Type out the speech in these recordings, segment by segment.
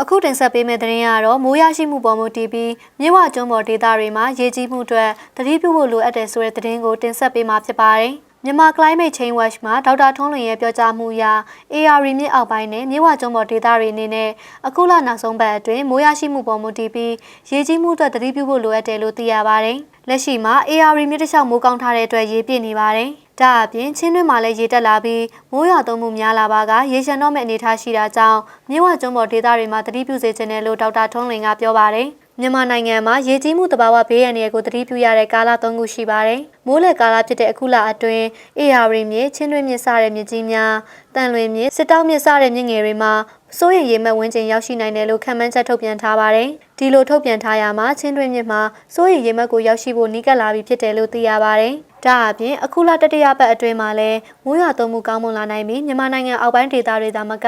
အခုတင်ဆက်ပေးမယ့်သတင်းကတော့မိုးရရှိမှုပေါ်မူတည်ပြီးမြဝကျွန်းပေါ်ဒေသတွေမှာရေကြီးမှုအတွက်သတိပြုဖို့လိုအပ်တယ်ဆိုတဲ့သတင်းကိုတင်ဆက်ပေးမှာဖြစ်ပါတယ်။မြန်မာ Climate Change Watch မှာဒေါက်တာထွန်းလွင်ရဲ့ပြောကြားမှုအရ AR မြစ်အောက်ပိုင်းနဲ့မြဝကျွန်းပေါ်ဒေသတွေအနေနဲ့အခုလနောက်ဆုံးပတ်အတွင်းမိုးရရှိမှုပေါ်မူတည်ပြီးရေကြီးမှုအတွက်သတိပြုဖို့လိုအပ်တယ်လို့သိရပါတယ်။လက်ရှိမှာ AR မြစ်တစ်လျှောက်မိုးကောင်းထားတဲ့အတွက်ရေပြည့်နေပါတယ်။ ဒါအပြင်ချင်းတွင်းမှာလည်းရေတက်လာပြီးမိုးရွာသွန်းမှုများလာပါကရေရှမ်းတော့မဲ့အနေအထားရှိတာကြောင့်မြဝကျွန်းပေါ်ဒေသတွေမှာသတိပြုစေချင်တယ်လို့ဒေါက်တာထွန်းလင်ကပြောပါတယ်။မြန်မာနိုင်ငံမှာရေကြီးမှုတဘာဝဘေးရန်တွေကိုသတိပြုရတဲ့ကာလ၃ခုရှိပါတယ်။မိုးလေကာလဖြစ်တဲ့အခုလအတွင်းအေယာရီမြစ်ချင်းတွင်းမြစ်စတဲ့မြစ်ကြီးများတန်လွင်မြစ်စစ်တောင်းမြစ်စတဲ့မြစ်ငယ်တွေမှာစိုးရိမ်ရေမှတ်ဝန်းကျင်ရောက်ရှိနိုင်တယ်လို့ခန့်မှန်းချက်ထုတ်ပြန်ထားပါတယ်။ဒီလိုထုတ်ပြန်ထားရမှာချင်းတွင်းမြစ်မှာစိုးရိမ်ရေမှတ်ကိုရောက်ရှိဖို့နှီးကပ်လာပြီဖြစ်တယ်လို့သိရပါတယ်။ ဒါအပြင်အခုလတတိယပတ်အတွင်းမှာလည်းမိုးရွာသွန်းမှုကောင်းမွန်လာနိုင်ပြီးမြန်မာနိုင်ငံအောက်ပိုင်းဒေသတွေသာမက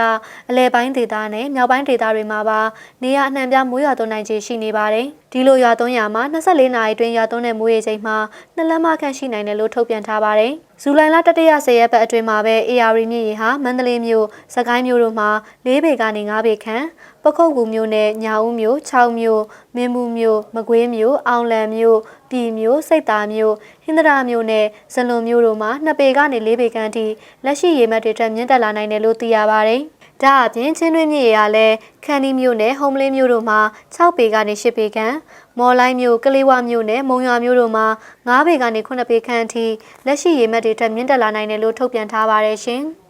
အလဲပိုင်းဒေသနဲ့မြောက်ပိုင်းဒေသတွေမှာပါနေရအနှံ့ပြားမိုးရွာသွန်းနိုင်ခြေရှိနေပါတယ်။ဒီလိုရွာသွန်းရမှာ24နာရီအတွင်းရွာသွန်းတဲ့မိုးရေချိန်မှာနှစ်လက်မခန့်ရှိနိုင်တယ်လို့ထုတ်ပြန်ထားပါတယ်။ဇူလိုင်လတတိယ10ရက်ပတ်အတွင်းမှာပဲ AR မြစ်ရေဟာမန္တလေးမြို့၊စကိုင်းမြို့တို့မှာ၄ပေကနေ၅ပေခန့်ပခုတ်ကူမြို့နယ်ညာဦးမြို့6မြို့မင်းဘူးမြို့မကွေးမြို့အောင်လံမြို့ပြည်မြို့စိတ်တာမြို့ဟင်္ဒရာမြို့နဲ့ဇလွန်မြို့တို့မှာ2ပေကနေ4ပေခန့်အထိလက်ရှိရေမှတ်တွေထက်မြင့်တက်လာနိုင်တယ်လို့သိရပါတယ်။ဒါအပြင်ချင်းတွင်းမြစ်ရေကလည်းခန်းဒီမြို့နယ်ဟုံးမလင်းမြို့တို့မှာ6ပေကနေ10ပေခန့်မော်လိုက်မြို့ကလေးဝမြို့နယ်မုံရွာမြို့တို့မှာ9ပေကနေ9ပေခန့်အထိလက်ရှိရေမှတ်တွေထက်မြင့်တက်လာနိုင်တယ်လို့ထုတ်ပြန်ထားပါတယ်ရှင်။